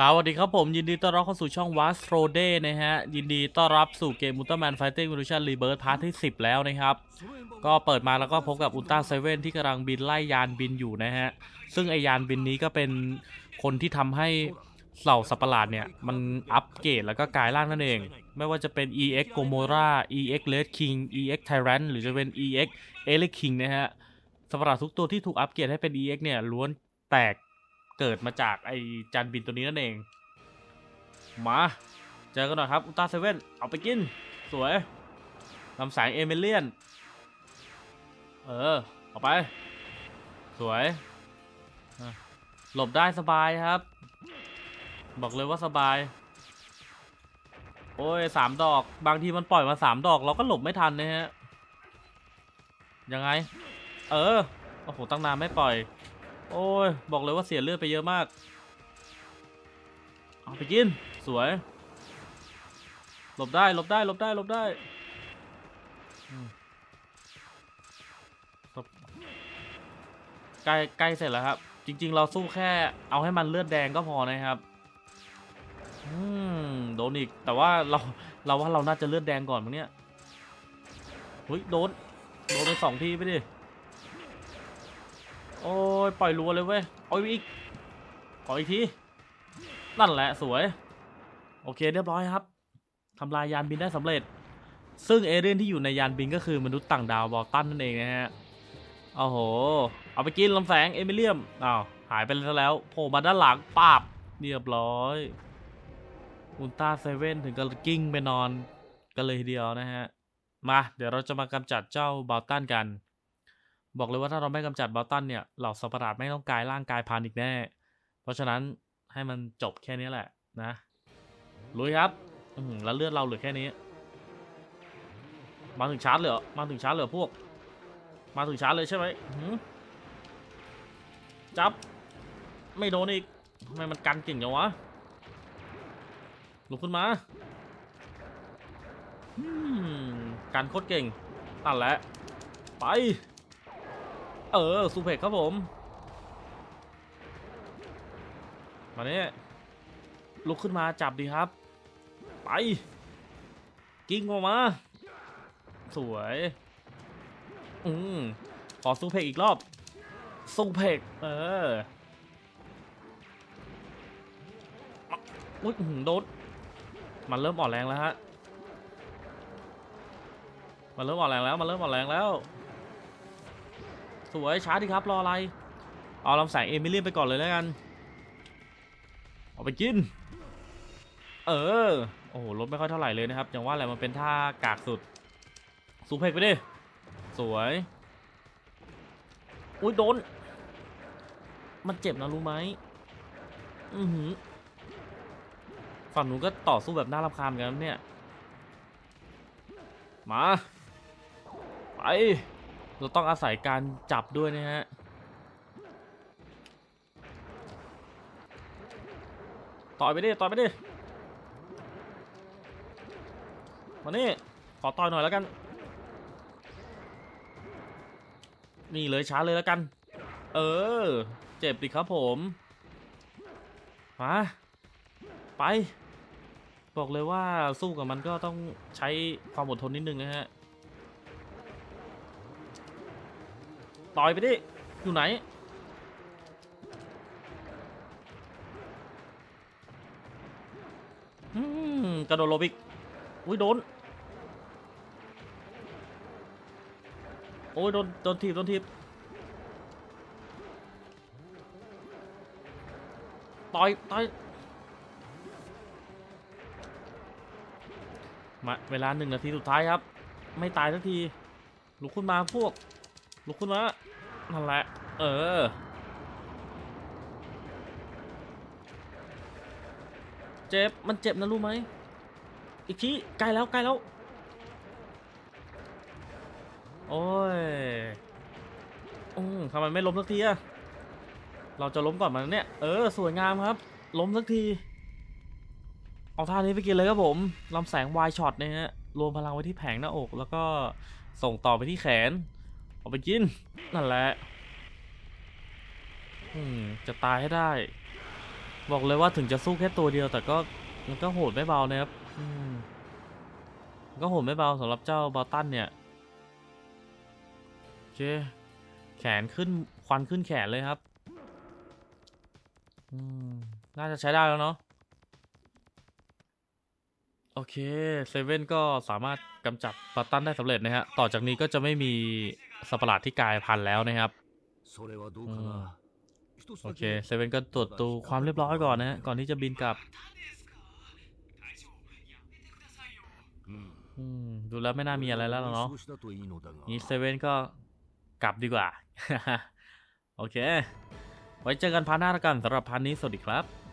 สวัสดีครับผมยินดีต้อนรับเข้าสู่ช่อง w a s t r o d a y นะฮะ ยินดีต้อนรับสู่เกม Ultraman Fighting Evolution Rebirth พาร์ทที่ 10 แล้วนะครับ ก็เปิดมาแล้วก็พบกับอุลตร้าเซเว่นที่กำลังบินไล่ยานบินอยู่นะฮะ ซึ่งไอยานบินนี้ก็เป็นคนที่ทำให้เหล่าสัตว์ประหลาดเนี่ย มันอัปเกรดแล้วก็กลายร่างนั่นเอง ไม่ว่าจะเป็น EX Gomora EX Red King EX Tyrant หรือจะเป็น EX e l e King นะฮะสัตว์ประหลาดทุกตัวที่ถูกอัปเกรดให้เป็น EX เนี่ยล้วนแตก เกิดมาจากไอจานบินตัวนี้นั่นเอง มา เจอกันหน่อยครับอุลตราเซเว่นเอาไปกิน สวยลำแสงเอเมเลียน เออ เอาไป สวย หลบได้สบายครับ บอกเลยว่าสบาย โอ้ยสามดอก บางทีมันปล่อยมาสามดอกเราก็หลบไม่ทันนะฮะ ยังไง เออ โอ้โห ตั้งนานไม่ปล่อย โอ้ย บอกเลยว่าเสียเลือดไปเยอะมาก เอาไปกิน สวย หลบได้ หลบได้ หลบได้ หลบได้ใกล้ใกล้เสร็จแล้วครับ จริง ๆ เราสู้แค่ เอาให้มันเลือดแดงก็พอนะครับอืมโดนอีก แต่ว่าเราเราว่าเราน่าจะเลือดแดงก่อนมั้งเนี่ยเฮ้ยโดน โดนไปสองทีไปดิ โอ้ยปล่อยรัวเลยเว้ยเอาอีกขออีกทีนั่นแหละสวย โอเคเรียบร้อยครับทำลายยานบินได้สำเร็จ ซึ่งเอเรียนที่อยู่ในยานบินก็คือมนุษย์ต่างดาวบอลตันนั่นเองนะฮะโอ้โห เอาไปกินลำแสงเอมิเลียมอ้าวหายไปแล้วโผล่มาด้านหลังปาบเรียบร้อยอุลตร้าเซเว่นถึงกับกิ้งไปนอนกันเลยทีเดียวนะฮะ มา เดี๋ยวเราจะมากำจัดเจ้าบอลตันกัน บอกเลยว่าถ้าเราไม่กำจัดบอลตันเนี่ยเหล่าสัประหลาดไม่ต้องกลายร่างกายพันอีกแน่ เพราะฉะนั้นให้มันจบแค่นี้แหละนะลุยครับแล้วเลือดเราเหลือแค่นี้ มาถึงชาร์จเลยเหรอมาถึงชาร์จเลยเหรอพวก มาถึงชาร์จเลยใช่ไหมจับ ไม่โดนอีกทำไมมันกันเก่งจังวะลุกขึ้นมาอืมกันโคตรเก่งนั่นแหละไป เออซูเพกครับผม มาเนี่ยลุกขึ้นมาจับดีครับ ไป กิ้งออกมา สวย อืมขอซูเพกอีกรอบซูเพกเอออุ้ยอื้อหือโดนมันเริ่มอ่อนแรงแล้วฮะ มันเริ่มอ่อนแรงแล้ว มันเริ่มอ่อนแรงแล้ว สวยช้าดีครับรออะไร เอาลำแสงเอมิเลียนไปก่อนเลยแล้วกันเอาไปกิน เออ โอ้โหลดไม่ค่อยเท่าไหร่เลยนะครับอย่างว่าแหละมันเป็นท่ากากสุด สูเพกไปดิ สวย อุ้ยโดน มันเจ็บนะรู้ไหมอือหือ ฝั่งหนูก็ต่อสู้แบบน่ารำคาญกันเนี่ย มา ไป เราต้องอาศัยการจับด้วยนะฮะ ต่อยไปดิ ต่อยไปดิ มานี่ ขอต่อยหน่อยแล้วกัน นี่เลยช้าเลยแล้วกัน เออ เจ็บดิครับผม มา ไป บอกเลยว่าสู้กับมันก็ต้องใช้ความอดทนนิดนึงนะฮะ ต่อยไปดิ อยู่ไหน กระโดดลบอีกอุ้ยโดน โอ้ยโดน โดนทีบ โดนทีบ ต่อย ต่อย มาเวลาหนึ่งนาทีสุดท้ายครับ ไม่ตายสักทีลุกขึ้นมาพวก ลุกขึ้นมานั่นแหละ เออ เจ็บ มันเจ็บนะรู้ไหม อีกทีใกล้แล้วใกล้แล้ว โอ้ยอืมทำไมไม่ล้มสักทีอะเราจะล้มก่อนมันเนี่ย เออ สวยงามครับ ล้มสักที เอาท่านี้ไปกินเลยครับผมลำแสงวายช็อตเนะฮะ รวมพลังไว้ที่แผงหน้าอก แล้วก็ส่งต่อไปที่แขน เอาไปกิน นั่นแหละอืมจะตายให้ได้ บอกเลยว่าถึงจะสู้แค่ตัวเดียวแต่ก็มันก็โหดไม่เบานะครับอืมก็โหดไม่เบาสำหรับเจ้าบอตันเนี่ยโอเคแขนขึ้นควันขึ้นแขนเลยครับอืมน่าจะใช้ได้แล้วเนาะโอเคเซเว่นก็สามารถกำจัดบอตันได้สำเร็จนะฮะต่อจากนี้ก็จะไม่มี สปาร์ลาดที่กลายพันธุ์แล้วนะครับโอเคเซเว่นก็ตรวจดูความเรียบร้อยก่อนนะก่อนที่จะบินกลับดูแล้วไม่น่ามีอะไรแล้วเนาะนี่เซเว่นก็กลับดีกว่า โอเค ไว้เจอกันพาร์ทหน้าละกันสำหรับพาร์ทนี้ สวัสดีครับ